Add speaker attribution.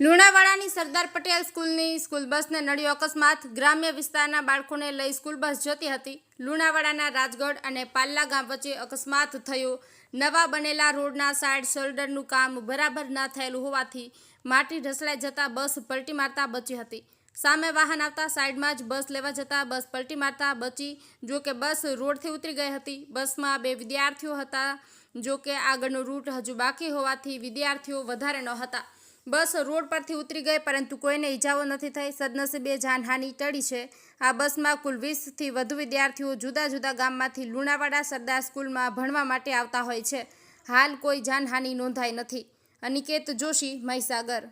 Speaker 1: લુણાવાડાની સરદાર પટેલ સ્કૂલની સ્કૂલ બસને નડ્યો અકસ્માત. ગ્રામ્ય વિસ્તારના બાળકોને લઈ સ્કૂલ બસ જતી હતી. લુણાવાડાના રાજગઢ અને પાલ્લા ગામ વચ્ચે અકસ્માત થયો. નવા બનેલા રોડના સાઇડ શોલ્ડરનું કામ બરાબર ન થયેલું હોવાથી માટી ઢસડાઈ જતા બસ પલટી મારતા બચી હતી. સામે વાહન આવતા સાઈડમાં જ બસ લેવા જતા બસ પલટી મારતા બચી. જો કે બસ રોડથી ઉતરી ગઈ હતી. બસમાં બે વિદ્યાર્થીઓ હતા. જો કે આગળનો રૂટ હજુ બાકી હોવાથી વિદ્યાર્થીઓ વધારે ન હતા. બસ રોડ પરથી ઉતરી ગઈ, પરંતુ કોઈને ઈજાઓ નથી થઈ. સદનસીબે જાનહાનિ ટળી છે. આ બસમાં કુલ વીસથી વધુ વિદ્યાર્થીઓ જુદા જુદા ગામમાંથી લુણાવાડા સરદાર સ્કૂલમાં ભણવા માટે આવતા હોય છે. હાલ કોઈ જાનહાનિ નોંધાઈ નથી. અનિકેત જોશી, મહીસાગર.